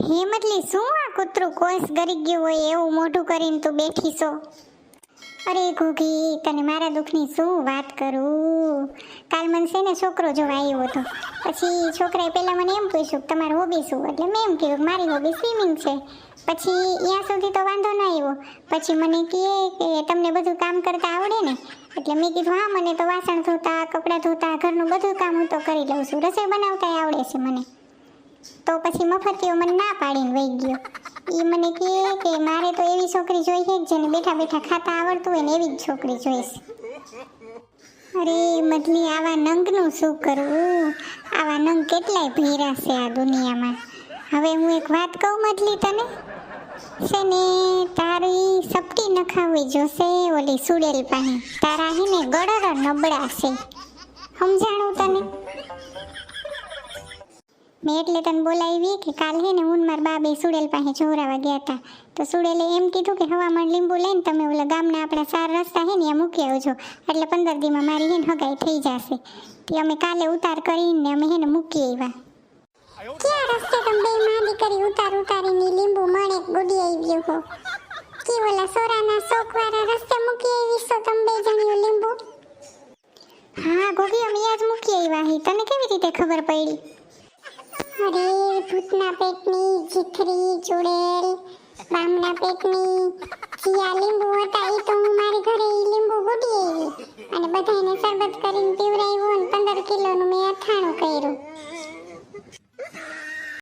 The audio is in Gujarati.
હેમતલી, શું આ કૂતરું કોસ ગરી ગયું હોય એવું મોઢું કરીને તું બેઠી છો? અરે ઘોઘી, તને મારા દુઃખની શું વાત કરું? કાલ મને છે ને છોકરો જોવા આવ્યો હતો. પછી છોકરાએ પહેલાં મને એમ પૂછ્યું કે તમારી હોબી શું? એટલે મેં એમ કીધું મારી હોબી સ્વિમિંગ છે. પછી ત્યાં સુધી તો વાંધો ન આવ્યો. પછી મને કહે કે તમને બધું કામ કરતા આવડે ને? એટલે મેં કીધું, હા, મને તો વાસણ ધોતા, કપડાં ધોતા, ઘરનું બધું કામ હું તો કરી લઉં છું. રસોઈ બનાવતા આવડે છે મને. તો પછી મફતીઓ મને ના પાડીને વહી ગયો. એ મને કહે કે મારે તો એવી છોકરી જોઈએ જેને બેઠા બેઠા ખાતા આવડતું હોય ને એવી જ છોકરી જોઈશ. અરે મધલી, આવા નંગનું શું કરવું આવા નંગ કેટલાય ભેરા આ દુનિયામાં? હવે હું એક વાત કહું મતલી તને? છે ને, તારી સપટી નખાવી જોશે ઓલી સુડેલ પાસે. તારા હે ને ગળર નબળા સમજાણું તને? મેં એટલે તને બોલાવી કે કાલ હે ને હું મારા બાબે સુડેલ પાસે જોરાવા ગયા હતા તો સુડેલે એમ કીધું કે હવામાન લીંબુ લઈને તમે ઓલા ગામના આપણા ચાર રસ્તા હે ને ત્યાં મૂકી આવજો. એટલે પંદર દીમાં મારી હે ને હગાઈ થઈ જશે. તે અમે કાલે ઉતાર કરીને અમે હે ને મૂકી આવ્યા. ક્યાં રસ્તે તમે બે માં દીકરી ઉતાર ઉતારીને લીંબુ મણે ગુડી આવી હો? કી ઓલા સોરાના ચોકવાળા રસ્તે મૂકી આવી છો તમે બે જણીઓ લીંબુ? હા ગોગી, અમે આજ મૂકી આવ્યા હી. તને કેવી રીતે ખબર પડી? અરે ભૂતના પેટની જીથરી ચુડેલ બામના પેટની જીયા લીંબુ હતા એ તો હું મારી ઘરે લીંબુ ગુડી આવી. અને બધાને શરબત કરીને પીવડાવ્યું અને પંદર કિલોનું મેં અથાણું કર્યું.